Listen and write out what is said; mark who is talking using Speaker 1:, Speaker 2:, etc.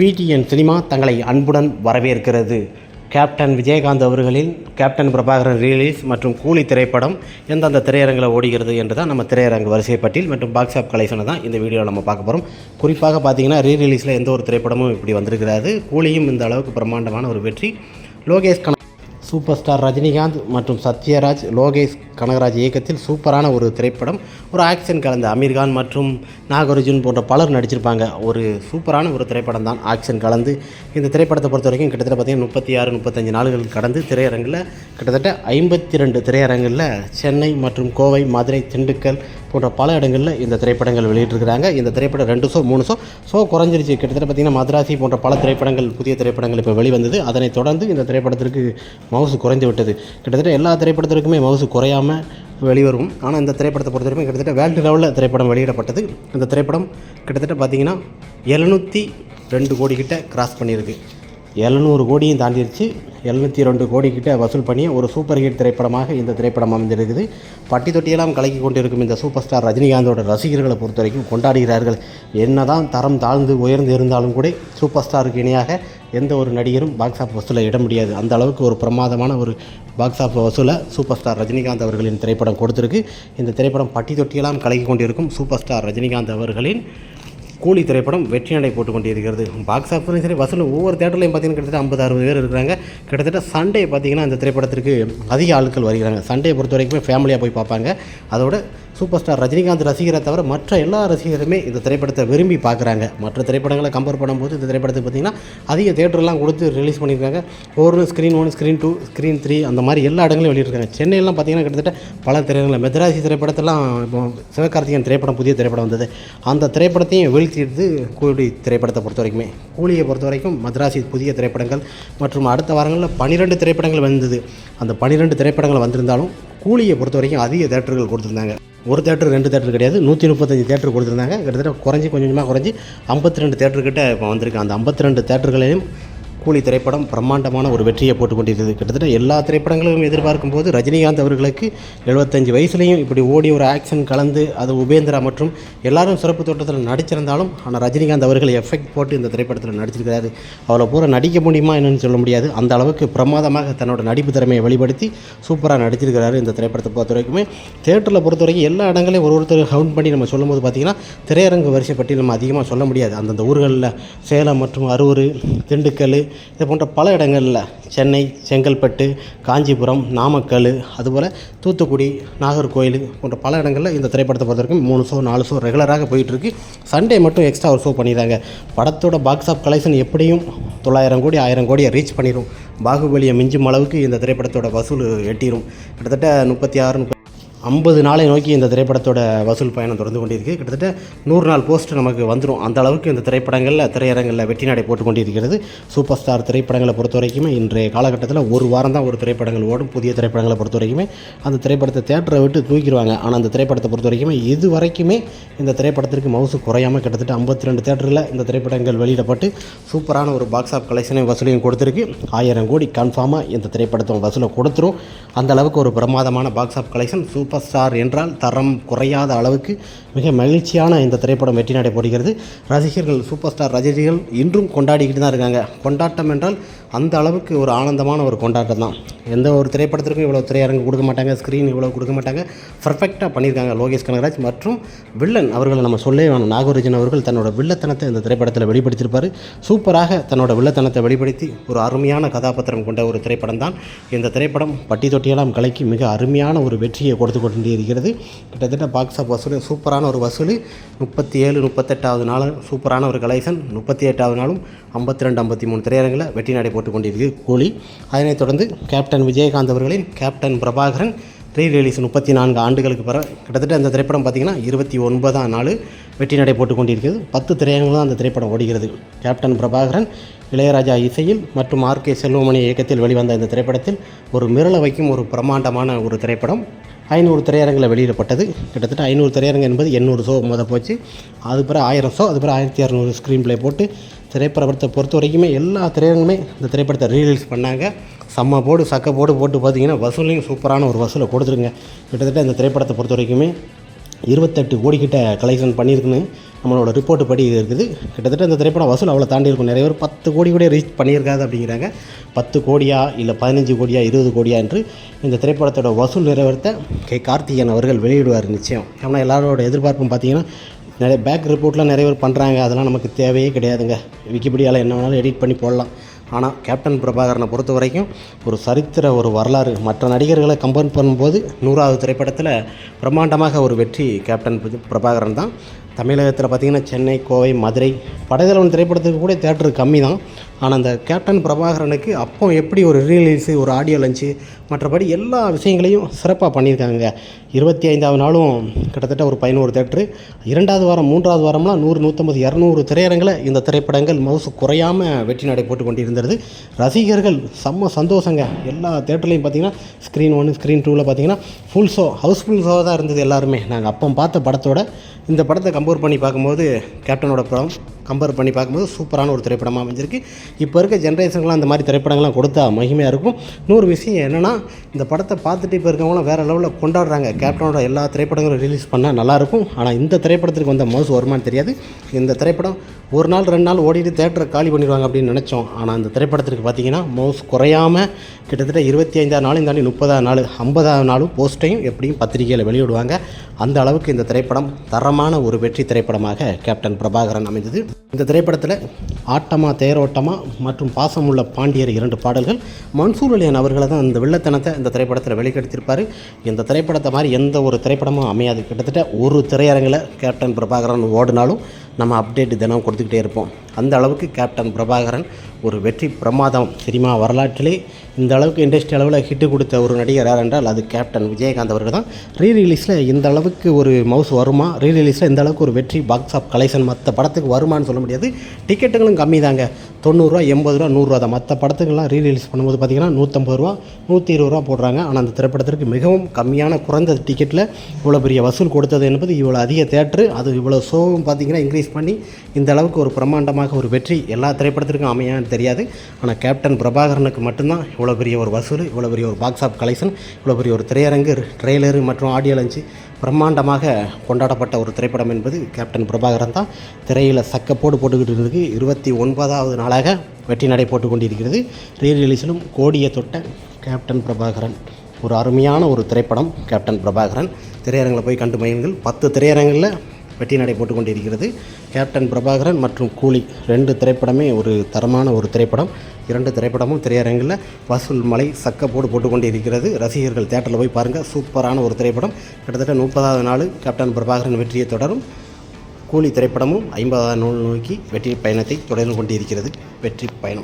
Speaker 1: PTN cinema தங்களை அன்புடன் வரவேற்கிறது. கேப்டன் விஜயகாந்த் அவர்களின் கேப்டன் பிரபாகரன் ரிலீஸ் மற்றும் கூலி திரைப்படம் எந்தெந்த திரையரங்கில் ஓடுகிறது என்று தான் நம்ம திரையரங்கு வரிசை பட்டியல் மற்றும் பாக்ஸ் ஆஃப் கலெக்ஷனை தான் இந்த வீடியோவில் நம்ம பார்க்க போகிறோம் குறிப்பாக பார்த்தீங்கன்னா ரீ ரிலீஸில் எந்த ஒரு திரைப்படமும் இப்படி வந்திருக்கிறாரு கூலியும் இந்த அளவுக்கு பிரம்மாண்டமான ஒரு வெற்றி. லோகேஷ் கணக்கு சூப்பர் ஸ்டார் ரஜினிகாந்த் மற்றும் சத்யராஜ் லோகேஷ் கனகராஜ் இயக்கத்தில் சூப்பரான ஒரு திரைப்படம். ஒரு ஆக்ஷன் கலந்த அமீர்கான் மற்றும் நாகார்ஜுன் போன்ற பலர் நடிச்சிருப்பாங்க. ஒரு சூப்பரான ஒரு திரைப்படம் தான் ஆக்ஷன் கலந்து. இந்த திரைப்படத்தை பொறுத்த வரைக்கும் கிட்டத்தட்ட பார்த்திங்கன்னா முப்பத்தி ஆறு முப்பத்தஞ்சு நாள்கள் கடந்து திரையரங்கில் கிட்டத்தட்ட ஐம்பத்தி ரெண்டு திரையரங்கில் சென்னை மற்றும் கோவை மதுரை திண்டுக்கல் போன்ற பல இடங்களில் இந்த திரைப்படங்கள் வெளியிட்டிருக்கிறாங்க. இந்த திரைப்படம் ரெண்டு ஷோ மூணு ஷோ ஷோ குறைஞ்சிருச்சு. கிட்டத்தட்ட பார்த்திங்கன்னா மதராசி போன்ற பல திரைப்படங்கள் புதிய திரைப்படங்கள் இப்போ வெளிவந்தது. அதனைத் தொடர்ந்து இந்த திரைப்படத்திற்கு மவுசு குறைந்து விட்டது. கிட்டத்தட்ட எல்லா திரைப்படத்திற்குமே மவுசு குறையாமல் வெளிவரும். ஆனால் இந்த திரைப்படத்தை பொறுத்த வரைக்கும் கிட்டத்தட்ட வேர்ல்டு லெவலில் திரைப்படம் வெளியிடப்பட்டது. இந்த திரைப்படம் கிட்டத்தட்ட பார்த்திங்கன்னா எழுநூற்றி ரெண்டு கோடி கிட்ட கிராஸ் பண்ணியிருக்கு. எழுநூறு கோடியும் தாண்டிருச்சு. எழுநூற்றி ரெண்டு கோடிக்கிட்ட வசூல் பண்ணி ஒரு சூப்பர் ஹிட் திரைப்படமாக இந்த திரைப்படம் அமைந்திருக்குது. பட்டி தொட்டியெல்லாம் கலக்கி கொண்டிருக்கும் இந்த சூப்பர் ஸ்டார் ரஜினிகாந்தோட ரசிகர்களை பொறுத்த வரைக்கும் கொண்டாடுகிறார்கள். என்னதான் தரம் தாழ்ந்து உயர்ந்து இருந்தாலும் கூட சூப்பர் ஸ்டாருக்கு இணையாக எந்த ஒரு நடிகரும் பாக்ஸ் ஆஃப் வசூலை இட முடியாது. அந்த அளவுக்கு ஒரு பிரமாதமான ஒரு பாக்ஸ் ஆஃப் வசூலை சூப்பர் ஸ்டார் ரஜினிகாந்த் அவர்களின் திரைப்படம் கொடுத்துருக்கு. இந்த திரைப்படம் பட்டி தொட்டியெல்லாம் கலக்கி கொண்டிருக்கும் சூப்பர் ஸ்டார் ரஜினிகாந்த் அவர்களின் கூலி திரைப்படம் வெற்றி நடை போட்டு கொண்டிருக்கிறது. பாக்ஸ் ஆஃபீஸ்லையும் சரி வசூல் ஒவ்வொரு தேட்டர்லையும் பார்த்தீங்கன்னா கிட்டத்தட்ட ஐம்பது அறுபது பேர் இருக்கிறாங்க. கிட்டத்தட்ட சண்டே பார்த்திங்கன்னா அந்த திரைப்படத்திற்கு அதிக ஆட்கள் வருகிறாங்க. சண்டே பொறுத்த வரைக்குமே ஃபேமிலியாக போய் பார்ப்பாங்க. அதோட சூப்பர் ஸ்டார் ரஜினிகாந்த் ரசிகரை தவிர மற்ற எல்லா ரசிகருமே இந்த திரைப்படத்தை விரும்பி பார்க்குறாங்க. மற்ற திரைப்படங்களை கம்பேர் பண்ணும்போது இந்த திரைப்படத்தை பார்த்திங்கன்னா அதிக தேட்டர்லாம் கொடுத்து ரிலீஸ் பண்ணியிருக்காங்க. ஒரு screen one screen two screen three அந்த மாதிரி எல்லா இடங்களையும் வெளியிட்டிருக்காங்க. சென்னையெல்லாம் பார்த்திங்கன்னா கிட்டத்தட்ட பல திரையரங்கில் மெத்ராசி திரைப்படத்தெல்லாம் இப்போ சிவகார்த்திகன் திரைப்படம் புதிய திரைப்படம் வந்தது. அந்த திரைப்படத்தையும் வீழ்த்திடுது கூலி திரைப்படத்தை பொறுத்த வரைக்குமே. கூலியை பொறுத்த வரைக்கும் மദ്രാசி புதிய திரைப்படங்கள் மற்றும் அடுத்த வாரங்களில் பன்னிரெண்டு திரைப்படங்கள் வந்தது. அந்த பன்னிரெண்டு திரைப்படங்கள் வந்திருந்தாலும் கூலியை பொறுத்த வரைக்கும் அதிக தேட்டர்கள் கொடுத்துருந்தாங்க. ஒரு தேட்டர் ரெண்டு தேட்டர் கிடையாது. நூற்றி முப்பத்தஞ்சு தேட்டர் கொடுத்துருந்தாங்க. கிட்டத்தட்ட குறைஞ்சி கொஞ்சம் கொஞ்சமாக குறைஞ்சி ஐம்பத்தி ரெண்டு தேட்டர்கிட்ட இப்போ வந்திருக்கு. அந்த ஐம்பத்தி ரெண்டு தேட்டர்களையும் கூலி திரைப்படம் பிரம்மாண்டமான ஒரு வெற்றியை போட்டு கிட்டத்தட்ட எல்லா திரைப்படங்களும் எதிர்பார்க்கும் போது ரஜினிகாந்த் அவர்களுக்கு எழுபத்தஞ்சு வயசுலேயும் இப்படி ஓடி ஒரு ஆக்ஷன் கலந்து அது உபேந்திரா மற்றும் எல்லாரும் சிறப்பு தோட்டத்தில் நடிச்சிருந்தாலும் ஆனால் ரஜினிகாந்த் அவர்கள் எஃபெக்ட் போட்டு இந்த திரைப்படத்தில் நடிச்சிருக்கிறாரு. அவளை பூரா நடிக்க முடியுமா என்னன்னு சொல்ல முடியாது. அந்த அளவுக்கு பிரமாதமாக தன்னோட நடிப்பு திறமையை வெளிப்படுத்தி சூப்பராக நடிச்சிருக்கிறாரு இந்த திரைப்படத்தை பொறுத்த வரைக்குமே. தேட்டரில் பொறுத்த வரைக்கும் எல்லா இடங்களையும் ஒரு ஒருத்தர் கவுண்ட் பண்ணி நம்ம சொல்லும்போது பார்த்திங்கன்னா திரையரங்கு வரிசை பற்றி நம்ம அதிகமாக சொல்ல முடியாது. அந்தந்த ஊர்களில் சேலம் மற்றும் அரூர் திண்டுக்கல் இது போன்ற பல இடங்களில் சென்னை செங்கல்பட்டு காஞ்சிபுரம் நாமக்கல் அதுபோல் தூத்துக்குடி நாகர்கோயில் போன்ற பல இடங்களில் இந்த திரைப்படத்தை பொறுத்த வரைக்கும் மூணு ஷோ நாலு ஷோ ரெகுலராக போயிட்டுருக்கு. சண்டே மட்டும் எக்ஸ்ட்ரா ஒரு ஷோ பண்ணிடுறாங்க. படத்தோட பாக்ஸ் ஆஃப் கலெக்ஷன் எப்படியும் தொள்ளாயிரம் கோடி ஆயிரம் கோடியை ரீச் பண்ணிடும் பாகுபலியை மிஞ்சும் அளவுக்கு இந்த திரைப்படத்தோட வசூல் எட்டிடும் கிட்டத்தட்ட முப்பத்தி ஆறு முப்பத்தி ஐம்பது நாளை நோக்கி இந்த திரைப்படத்தோட வசூல் பயணம் தொடர்ந்து கொண்டிருக்கு. கிட்டத்தட்ட நூறு நாள் போஸ்ட் நமக்கு வந்துடும் அந்த அளவுக்கு இந்த திரைப்படங்களில் திரையரங்களில் வெற்றி நடை போட்டு கொண்டிருக்கிறது. சூப்பர் ஸ்டார் திரைப்படங்களை பொறுத்த வரைக்குமே இன்றைய காலகட்டத்தில் ஒரு வாரம் தான் ஒரு திரைப்படங்கள் ஓடும். புதிய திரைப்படங்களை பொறுத்த வரைக்குமே அந்த திரைப்படத்தை தேட்டரை விட்டு தூக்கிடுவாங்க. ஆனால் அந்த திரைப்படத்தை பொறுத்த வரைக்குமே இது வரைக்குமே இந்த திரைப்படத்திற்கு மவுசு குறையாமல் கிட்டத்தட்ட ஐம்பத்தி ரெண்டு தேட்டரில் இந்த திரைப்படங்கள் வெளியிடப்பட்டு சூப்பரான ஒரு பாக்ஸ் ஆஃப் கலெக்ஷனையும் வசூலையும் கொடுத்துருக்கு. ஆயிரம் கோடி கன்ஃபார்மாக இந்த திரைப்படத்தை வசூலை கொடுத்துரும். அந்த அளவுக்கு ஒரு பிரமாதமான box office collection super super star என்றால் தரம் குறையாத அளவுக்கு மிக மகிழ்ச்சியான இந்த திரைப்படம் வெற்றி நடை போடுகிறது. ரசிகர்கள் சூப்பர் ஸ்டார் ரசிகர்கள் இன்றும் கொண்டாடிக்கிட்டு தான் இருக்காங்க. கொண்டாட்டம் என்றால் அந்த அளவுக்கு ஒரு ஆனந்தமான ஒரு கொண்டாட்டம் தான். எந்த ஒரு திரைப்படத்திற்கும் இவ்வளோ திரையரங்கு கொடுக்க மாட்டாங்க ஸ்க்ரீன் இவ்வளோ கொடுக்க மாட்டாங்க. பர்ஃபெக்டாக பண்ணியிருக்காங்க லோகேஷ் கனகராஜ் மற்றும் வில்லன் அவர்களை நம்ம சொல்லவே வேணும். நாகார்ஜுன் அவர்கள் தன்னோட வில்லத்தனத்தை இந்த திரைப்படத்தில் வெளிப்படுத்தியிருப்பார். சூப்பராக தன்னோட வில்லத்தனத்தை வெளிப்படுத்தி ஒரு அருமையான கதாபாத்திரம் கொண்ட ஒரு திரைப்படம் தான் இந்த திரைப்படம் பட்டி தொட்டியெல்லாம் கலக்கி மிக அருமையான ஒரு வெற்றியை கொடுத்து கொண்டே இருக்கிறது. கிட்டத்தட்ட பாக்ஸ் ஆஃப் வசூல் சூப்பரான ஒரு வசூல். முப்பத்தி ஏழு முப்பத்தெட்டாவது நாளும் சூப்பரான ஒரு கலெக்ஷன். முப்பத்தி எட்டாவது நாளும் ஐம்பத்தி ரெண்டு ஐம்பத்தி மூணு திரையரங்கில் வெற்றி நடை போட்டு கொண்டிருக்கு கூலி. அதனைத் தொடர்ந்து கேப்டன் விஜயகாந்த் அவர்களின் கேப்டன் பிரபாகரன் ரீ ரிலீஸ் முப்பத்தி நான்கு ஆண்டுகளுக்கு பிறகு கிட்டத்தட்ட அந்த திரைப்படம் பார்த்திங்கன்னா இருபத்தி ஒன்பதாம் நாள் வெற்றி நடை போட்டு கொண்டிருக்கிறது பத்து திரையரங்கு தான் அந்த திரைப்படம் ஓடுகிறது. கேப்டன் பிரபாகரன் இளையராஜா இசையில் மற்றும் ஆர் கே செல்வமணி இயக்கத்தில் வெளிவந்த இந்த திரைப்படத்தில் ஒரு மிரள வைக்கும் ஒரு பிரம்மாண்டமான ஒரு திரைப்படம். ஐநூறு திரையரங்கில் வெளியிடப்பட்டது. கிட்டத்தட்ட ஐநூறு திரையரங்கு என்பது எண்ணூறு ஷோ முத போச்சு. அது பிறகு ஆயிரம் ஷோ அது பிறகு ஆயிரத்தி இரநூறு ஸ்க்ரீன் ப்ளே போட்டு திரைப்படத்தை பொறுத்த வரைக்குமே எல்லா திரையரங்குமே இந்த திரைப்படத்தை ரீலீஸ் பண்ணாங்க. செம்ம போடு சக்க போடு போட்டு பார்த்தீங்கன்னா வசூலையும் சூப்பரான ஒரு வசூலை கொடுத்துருங்க. கிட்டத்தட்ட இந்த திரைப்படத்தை பொறுத்த வரைக்குமே இருபத்தெட்டு கோடிக்கிட்ட கலெக்ஷன் பண்ணியிருக்குன்னு நம்மளோட ரிப்போர்ட் படி இது இருக்குது. கிட்டத்தட்ட இந்த திரைப்படம் வசூல் அவ்வளோ தாண்டி இருக்கும். நிறைய பேர் பத்து கோடி கூட ரீச் பண்ணியிருக்காது அப்படிங்கிறாங்க. பத்து கோடியா இல்லை பதினஞ்சு கோடியா இருபது கோடியா என்று இந்த திரைப்படத்தோட வசூல் நிறைவேறத்தை கே. கார்த்திகேயன் அவர்கள் வெளியிடுவார் நிச்சயம். ஏன்னா எல்லாரோட எதிர்பார்ப்பும் பார்த்தீங்கன்னா நிறைய பேக் ரிப்போர்ட்லாம் நிறைய பேர் பண்ணுறாங்க அதெல்லாம் நமக்கு தேவையே கிடையாதுங்க. விக்கிபீடியாவில் என்ன வேணாலும் எடிட் பண்ணி போடலாம். ஆனால் கேப்டன் பிரபாகரனை பொறுத்த வரைக்கும் ஒரு சரித்திர ஒரு வரலாறு. மற்ற நடிகர்களை கம்பேர் பண்ணும்போது நூறாவது திரைப்படத்தில் பிரம்மாண்டமாக ஒரு வெற்றி கேப்டன் பிரபாகரன் தான். தமிழகத்தில் பார்த்திங்கன்னா சென்னை கோவை மதுரை படைதளவன் திரைப்படத்துக்கு கூட தேட்டர் கம்மி தான் ஆனால் அந்த கேப்டன் பிரபாகரனுக்கு அப்போ எப்படி ஒரு ரீலீஸு ஒரு ஆடியோ லஞ்சு மற்றபடி எல்லா விஷயங்களையும் சிறப்பாக பண்ணியிருக்காங்க. இருபத்தி ஐந்தாவது நாளும் கிட்டத்தட்ட ஒரு பதினோரு தேட்ரு இரண்டாவது வாரம் மூன்றாவது வாரம்லாம் நூறு நூற்றம்பது இரநூறு திரையரங்கில் இந்த திரைப்படங்கள் மவுசு குறையாமல் வெற்றி நடை போட்டு கொண்டிருந்தது. ரசிகர்கள் செம்ம சந்தோஷங்க. எல்லா தேட்டர்லையும் பார்த்தீங்கன்னா ஸ்க்ரீன் ஒன்று ஸ்க்ரீன் டூவில் பார்த்தீங்கன்னா ஃபுல் ஷோ ஹவுஸ்ஃபுல் ஷோ தான் இருந்தது எல்லாருமே. நாங்கள் அப்போ பார்த்த படத்தோட இந்த படத்தை கம்பேர் பண்ணி பார்க்கும்போது கேப்டனோட படம் கம்பேர் பண்ணி பார்க்கும்போது சூப்பரான ஒரு திரைப்படமாக அமைஞ்சிருக்கு. இப்போ இருக்க ஜென்ரேஷனுக்குலாம் அந்த மாதிரி திரைப்படங்கள்லாம் கொடுத்தா மகிமையாக இருக்கும். இன்னொரு விஷயம் என்னென்னா இந்த படத்தை பார்த்துட்டு இப்போ இருக்கவங்களாம் வேறு லெவலில் கொண்டாடுறாங்க. கேப்டனோட எல்லா திரைப்படங்களும் ரிலீஸ் பண்ணால் நல்லாயிருக்கும் ஆனால் இந்த திரைப்படத்திற்கு வந்த மோசம் வருமானு தெரியாது. இந்த திரைப்படம் ஒரு நாள் ரெண்டு நாள் ஓடிட்டு தேட்டரை காலி பண்ணிடுவாங்க அப்படின்னு நினச்சோம். ஆனால் அந்த திரைப்படத்திற்கு பார்த்தீங்கன்னா மவுஸ் குறையாமல் கிட்டத்தட்ட இருபத்தி ஐந்தாவது நாளும் தாண்டி முப்பதாவது நாள் ஐம்பதாவது நாளும் போஸ்ட்டையும் எப்படியும் பத்திரிகையில் வெளியிடுவாங்க. அந்த அளவுக்கு இந்த திரைப்படம் தரமான ஒரு வெற்றி திரைப்படமாக கேப்டன் பிரபாகரன் அமைந்தது. இந்த திரைப்படத்தில் ஆட்டமா தேரோட்டமா மற்றும் பாசமுள்ள பாண்டியர் இரண்டு பாடல்கள் மன்சூர் அலியன் அவர்களை தான் இந்த வெள்ளத்தனத்தை இந்த திரைப்படத்தில் வெளிக்கெடுத்திருப்பார். இந்த திரைப்படத்தை மாதிரி எந்த ஒரு திரைப்படமும் அமையாது. கிட்டத்தட்ட ஒரு திரையரங்கில் கேப்டன் பிரபாகரன் ஓடினாலும் நம்ம அப்டேட் தினம் கொடுத்துக்கிட்டே இருப்போம். அந்த அளவுக்கு கேப்டன் பிரபாகரன் ஒரு வெற்றி பிரமாதம் சினிமா வரலாற்றிலே இந்த அளவுக்கு இண்டஸ்ட்ரி அளவில் ஹிட்டு கொடுத்த ஒரு நடிகர் யார் என்றால் அது கேப்டன் விஜயகாந்த் அவர்கள் தான். ரீ ரிலீஸில் இந்த அளவுக்கு ஒரு மவுஸ் வருமா? ரீ ரிலீஸில் இந்த அளவுக்கு ஒரு வெற்றி பாக்ஸ் ஆஃப் கலெக்ஷன் மற்ற படத்துக்கு வருமான்னு சொல்ல முடியாது. டிக்கெட்டுகளும் கம்மி தாங்க. தொண்ணூறுரூவா எண்பது ரூபா நூறுரூவா தான் மற்ற படத்துக்கெல்லாம் ரீ ரிலீஸ் பண்ணும்போது பார்த்திங்கன்னா நூற்றம்பது ரூபா நூற்றி இருபது ரூபா போடுறாங்க. ஆனால் அந்த திரைப்படத்திற்கு மிகவும் கம்மியான குறைந்த டிக்கெட்டில் இவ்வளோ பெரிய வசூல் கொடுத்தது என்பது இவ்வளோ அதிக தேட்ரு அது இவ்வளோ ஷோவும் பார்த்திங்கன்னா இன்க்ரீஸ் பண்ணி இந்த அளவுக்கு ஒரு பிரம்மாண்டமாக ஒரு வெற்றி எல்லா திரைப்படத்திற்கும் தெரியாது. ஆனால் கேப்டன் பிரபாகரனுக்கு மட்டும்தான் இவ்வளோ பெரிய ஒரு வசூல் இவ்வளோ பெரிய ஒரு பாக்ஸ் ஆஃப் கலெக்ஷன் இவ்வளோ பெரிய ஒரு திரையரங்கு ட்ரெய்லரு மற்றும் ஆடியோ லஞ்சு பிரம்மாண்டமாக கொண்டாடப்பட்ட ஒரு திரைப்படம் என்பது கேப்டன் பிரபாகரன் தான். திரையில் சக்கப்போடு போட்டுக்கிட்டு இருக்கு. இருபத்தி ஒன்பதாவது நாளாக வெற்றி நடை போட்டு கொண்டிருக்கிறது. ரீ ரிலீஸிலும் கோடியை தொட்ட கேப்டன் பிரபாகரன். ஒரு அருமையான ஒரு திரைப்படம் கேப்டன் பிரபாகரன். திரையரங்கில் போய் கண்டு மயில்கள் பத்து திரையரங்கில் வெற்றி நடை கொண்டிருக்கிறது கேப்டன் பிரபாகரன் மற்றும் கூலி ரெண்டு திரைப்படமே ஒரு தரமான ஒரு திரைப்படம். இரண்டு திரைப்படமும் திரையரங்கில் வசூல் மலை சக்கப்போடு போட்டுக்கொண்டு இருக்கிறது ரசிகர்கள் தேட்டரில் போய் பாருங்கள் சூப்பரான ஒரு திரைப்படம். கிட்டத்தட்ட முப்பதாவது நாள் கேப்டன் பிரபாகரன் வெற்றியை தொடரும். கூலி திரைப்படமும் ஐம்பதாவது நூல் நோக்கி வெற்றி பயணத்தை தொடர்ந்து கொண்டிருக்கிறது. வெற்றி பயணம்.